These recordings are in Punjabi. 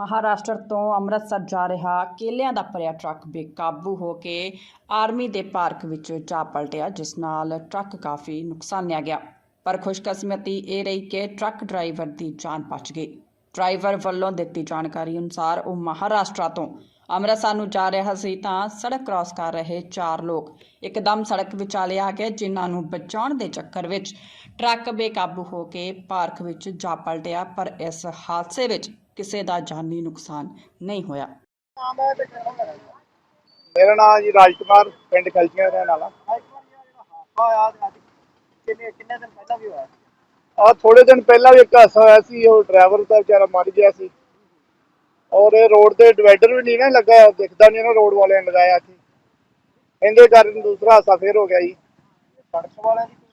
ਮਹਾਰਾਸ਼ਟਰ ਤੋਂ ਅੰਮ੍ਰਿਤਸਰ ਜਾ ਰਿਹਾ ਕੇਲਿਆਂ ਦਾ ਭਰਿਆ ਟਰੱਕ ਬੇਕਾਬੂ ਹੋ ਕੇ ਆਰਮੀ ਦੇ ਪਾਰਕ ਵਿੱਚ ਜਾ ਪਲਟਿਆ, ਜਿਸ ਨਾਲ ਟਰੱਕ ਕਾਫੀ ਨੁਕਸਾਨਿਆ ਗਿਆ। ਪਰ ਖੁਸ਼ਕਿਸਮਤੀ ਇਹ ਰਹੀ ਕਿ ਟਰੱਕ ਡਰਾਈਵਰ ਦੀ ਜਾਨ ਬਚ ਗਈ। ਡਰਾਈਵਰ ਵੱਲੋਂ ਦਿੱਤੀ ਜਾਣਕਾਰੀ ਅਨੁਸਾਰ ਉਹ ਮਹਾਰਾਸ਼ਟਰ ਤੋਂ ਅੰਮ੍ਰਿਤਸਰ ਨੂੰ ਜਾ ਰਿਹਾ ਸੀ ਤਾਂ ਸੜਕ ਕ੍ਰਾਸ ਕਰ ਰਹੇ ਚਾਰ ਲੋਕ ਇੱਕਦਮ ਸੜਕ ਵਿਚਾਲੇ ਆ ਗਏ, ਜਿਨ੍ਹਾਂ ਨੂੰ ਬਚਾਉਣ ਦੇ ਚੱਕਰ ਵਿੱਚ ਟਰੱਕ ਬੇਕਾਬੂ ਹੋ ਕੇ ਪਾਰਕ ਵਿੱਚ ਜਾ ਪਲਟਿਆ। ਪਰ ਇਸ ਹਾਦਸੇ ਵਿੱਚ ਕਿਸੇ ਦਾ ਜਾਨੀ ਨੁਕਸਾਨ ਨਹੀਂ ਹੋਇਆ। ਮੇਰਾ ਨਾਮ ਜੀ ਰਾਜਕੁਮਾਰ, ਪਿੰਡ ਕਲਚੀਆਂ ਦਾ ਰਹਿਣ ਵਾਲਾ। ਆ ਥੋੜੇ ਦਿਨ ਪਹਿਲਾਂ ਵੀ ਇੱਕ ਹਾਦਸਾ ਹੋਇਆ ਸੀ, ਉਹ ਡਰਾਈਵਰ ਦਾ ਵਿਚਾਰਾ ਮਰ ਗਿਆ ਸੀ। ਔਰ ਇਹ ਰੋਡ ਤੇ ਡਿਵਾਈਡਰ ਵੀ ਨਹੀਂ ਨਾ ਲੱਗਾ ਦਿਖਦਾ ਨਹੀਂ ਨਾ ਰੋਡ ਵਾਲਿਆਂ ਨੇ ਲਗਾਇਆ ਸੀ। ਇਹਦੇ ਕਾਰਨ ਦੂਸਰਾ ਹਾਦਸਾ ਫੇਰ ਹੋ ਗਿਆ ਜੀ। ਸੜਕ ਵਾਲਿਆਂ ਦੀ ਕੋਈ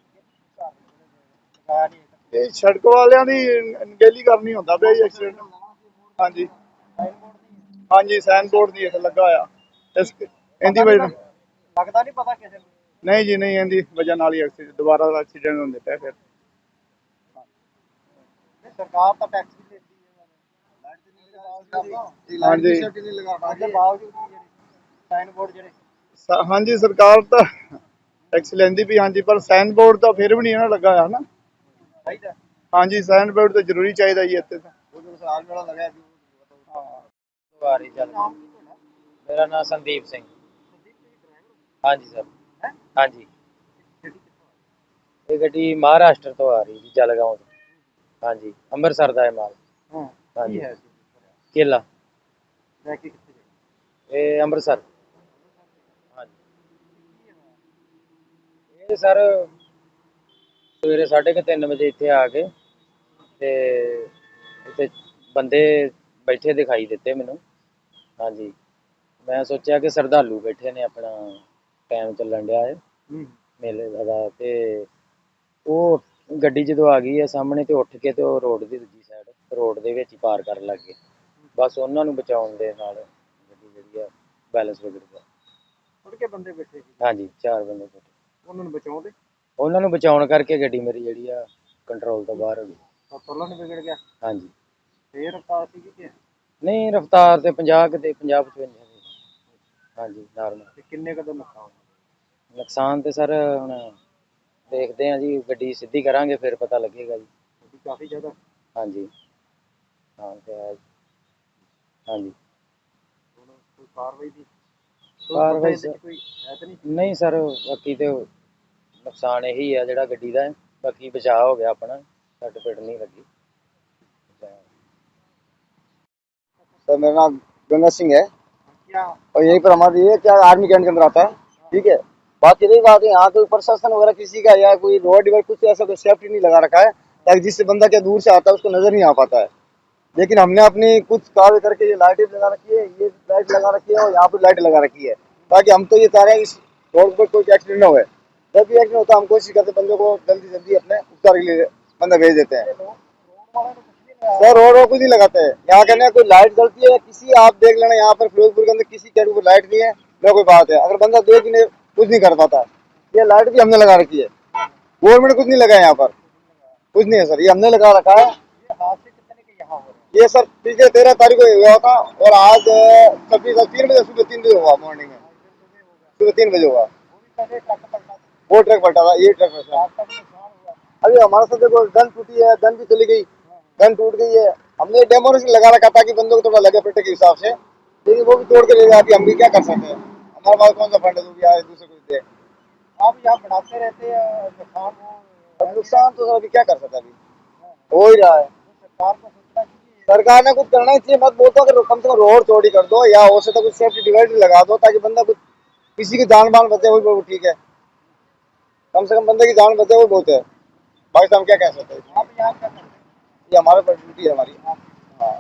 ਲਗਾਇਆ ਇਹ ਸੜਕ ਵਾਲਿਆਂ ਦੀ ਅਣਗਹਿਲੀ ਕਰਨੀ ਹੁੰਦਾ ਪਿਆ ਐਕਸੀਡੈਂਟ ਹਾਂਜੀ। ਹਾਂਜੀ ਸਾਈਨ ਬੋਰਡ ਦੀ ਇੱਥੇ ਲੱਗਾ ਹੋਇਆ। ਇਸ ਇਹਦੀ ਵਜ੍ਹਾ ਲੱਗਦਾ ਨਹੀਂ ਪਤਾ ਕਿਸੇ ਨੂੰ। ਨਹੀਂ ਜੀ ਨਹੀਂ ਇਹਦੀ ਵਜ੍ਹਾ ਨਾਲ ਹੀ ਐਕਸੀਡੈਂਟ ਦੁਬਾਰਾ ਐਕਸੀਡੈਂਟ ਹੁੰਦੇ ਪਏ ਫਿਰ। ਸਰਕਾਰ ਤਾਂ ਟੈਕਸ ਵੀ ਲੈਂਦੀ ਹੈ। ਹਾਂਜੀ। ਸਾਈਨ ਬੋਰਡ ਜਿਹੜੇ ਸਰਕਾਰ ਤਾਂ ਟੈਕਸ ਲੈਂਦੀ ਵੀ ਹਾਂਜੀ ਪਰ ਸਾਈਨ ਬੋਰਡ ਤਾਂ ਫਿਰ ਵੀ ਨਹੀਂ ਨਾ ਲੱਗਾ ਹੋਇਆ ਨਾ। ਹਾਂਜੀ ਸਾਈਨ ਬੋਰਡ ਤਾਂ ਜ਼ਰੂਰੀ ਚਾਹੀਦਾ ਜੀ ਇੱਥੇ ਤਾਂ। ਉਹ ਜੋ ਸਾਲ ਵਾਲਾ ਲਗਾਇਆ ਵੀ ਹਾਂ ਵਾਰੀ ਚੱਲ ਮੇਰਾ ਨਾਮ ਸੰਦੀਪ ਸਿੰਘ। ਹਾਂਜੀ ਸਰ। ਹਾਂਜੀ। ਇਹ ਗੱਡੀ ਮਹਾਰਾਸ਼ਟਰ ਤੋਂ ਆ ਰਹੀ ਜੀ ਜਲਗਾਉਂ ਤੋਂ। ਹਾਂਜੀ ਅੰਮ੍ਰਿਤਸਰ ਦਾ ਹੈ ਮਾਲ। ਹਾਂ ਹਾਂਜੀ। ਸੀ? ਕੇਲਾ। ਇਹ ਅੰਮ੍ਰਿਤਸਰ। ਹਾਂਜੀ। ਇਹ ਸਰ ਸਵੇਰੇ 3:30 ਵਜੇ ਇੱਥੇ ਆ ਕੇ ਤੇ ਇੱਥੇ ਬੰਦੇ ਬੈਠੇ ਦਿਖਾਈ ਦਿੱਤੇ ਮੈਨੂੰ। ਹਾਂਜੀ। ਮੈਂ ਸੋਚਿਆ ਕਿ ਸਰਦਾਲੂ ਬੈਠੇ ਨੇ ਆਪਣਾ ਟਾਈਮ ਚੱਲਣ ਡਿਆ ਹੈ। ਮੇਲੇ ਦਾ ਤੇ ਉਹ ਗੱਡੀ ਜਦੋਂ ਆ ਗਈ ਹੈ ਸਾਹਮਣੇ ਤੇ ਉੱਠ ਕੇ ਤੇ ਉਹ ਰੋਡ ਦੀ ਦੂਜੀ ਸਾਈਡ ਰੋਡ ਦੇ ਵਿੱਚ ਹੀ ਪਾਰ ਕਰਨ ਲੱਗ ਗਏ। ਬਸ ਉਹਨਾਂ ਨੂੰ ਬਚਾਉਣ ਦੇ ਨਾਲ ਗੱਡੀ ਜਿਹੜੀ ਆ ਬੈਲੈਂਸ ਵਿਗੜ ਗਿਆ। ਥੋੜੇ ਕੇ ਬੰਦੇ ਬੈਠੇ ਸੀ। ਹਾਂਜੀ ਚਾਰ ਬੰਦੇ ਬੈਠੇ। ਉਹਨਾਂ ਨੂੰ ਬਚਾਉਂਦੇ? ਉਹਨਾਂ ਨੂੰ ਬਚਾਉਣ ਕਰਕੇ ਗੱਡੀ ਮੇਰੀ ਜਿਹੜੀ ਆ ਕੰਟਰੋਲ ਤੋਂ ਬਾਹਰ ਹੋ ਗਈ। ਤਾਂ ਤੋਲਾ ਨਹੀਂ ਵਿਗੜ ਗਿਆ। ਹਾਂਜੀ। ਫੇਰ ਰਫਤਾਰ ਸੀ ਕਿ ਨਹੀਂ ਰਫਤਾਰ ਤੇ 50 ਕਿਤੇ 50 55 ਦੀ ਹਾਂਜੀ ਨਾਰਮਲ ਤੇ ਕਿੰਨੇ ਕਦੋਂ ਨੁਕਸਾਨ? ਨੁਕਸਾਨ ਤੇ ਸਰ ਹੁਣ ਦੇਖਦੇ ਆ ਜੀ ਗੱਡੀ ਸਿੱਧੀ ਕਰਾਂਗੇ ਫਿਰ ਪਤਾ ਲੱਗੇਗਾ ਜੀ। ਕਾਫੀ ਜ਼ਿਆਦਾ। ਹਾਂਜੀ। ਹਾਂ ਤੇ। ਹਾਂਜੀ। ਕੋਈ ਕਾਰਵਾਈ ਦੀ ਕਾਰਵਾਈ ਕੋਈ ਹੈ ਤਾਂ ਨਹੀਂ? ਨਹੀਂ ਸਰ ਬਾਕੀ ਤੇ ਨੁਕਸਾਨ ਇਹੀ ਆ ਜਿਹੜਾ ਗੱਡੀ ਦਾ ਬਾਕੀ ਬਚਾਅ ਹੋ ਗਿਆ ਆਪਣਾ। सट नहीं लगी। सर मेरा नाम गंगा सिंह है। और यहीं पर हमारी ये क्या आर्मी कैंट के अंदर आता है। ठीक है? बाकी रही बात है यहाँ कोई प्रशासन वगैरह किसी का या कोई रोड वगैरह कुछ ऐसा तो सेफ्टी नहीं लगा रखा है ताकि जिससे बंदा क्या दूर से आता है उसको नज़र नहीं आ पाता है। लेकिन हमने अपनी कुछ कार्य करके ये लाइटें लगा रखी है ये लाइट लगा रखी है और यहाँ पर लाइट लगा रखी है। ताकि हम तो ये चाह रहे हैं इस रोड पर कोई एक्सीडेंट ना हो। जब भी एक्सीडेंट होता है हम कोशिश करते बंदों को जल्दी जल्दी अपने उपचार के लिए बंदा भेज देते हैं। सर, रोड रोड कुछ नहीं लगाते। हैं यहाँ कहने कोई लाइट जलती है, किसी आप देख लेना, यहाँ पर फिरोजपुर के अंदर किसी के ऊपर लाइट नहीं है न कोई बात है। अगर बंदा देख नहीं, कुछ नहीं कर पाता। ये लाइट भी हमने लगा रखी है। गवर्नमेंट कुछ नहीं लगा है यहाँ पर। कुछ नहीं है, सर, ये हमने लगा रखा है। ये सर, पिछले तेरह तारीख को हुआ था, और आज छब्बीस तीन बजे, सुबह तीन बजे हुआ मॉर्निंग में। सुबह तीन बजे हुआ। वो वो ट्रक पलटा था, ये ट्रक पलटा आपका भी नुकसान हुआ अभी हमारे साथ देखो, गन टूटी है, गन भी चली गई, गन टूट गई है। हमने डेमोरेशन लगा रखा ताकि बंदों को थोड़ा लगे पेटे के हिसाब से, लेकिन वो भी तोड़ के ले जाती हम भी क्या कर सकते हैं। हमारे पास कौन सा फंड है दूसरे को दे। आप यहाँ बढ़ाते रहते हैं नुकसान तो अभी क्या कर सकते अभी? हो ही रहा है। सरकार को चाहिए। ने कुछ करना इसलिए मत बोलता कि कम से कम रोड चौड़ी कर दो, या हो सके कुछ सेफ्टी डिवाइड लगा दो, ताकि बंदा कुछ, किसी की जान बान बचे, वो ठीक है। कम से कम बंदे की जान बचे, वो बहुत है। बाकी तो हम क्या कह सकते हैं आप यहाँ क्या करते हैं ये हमारे पर ड्यूटी है हमारी हाँ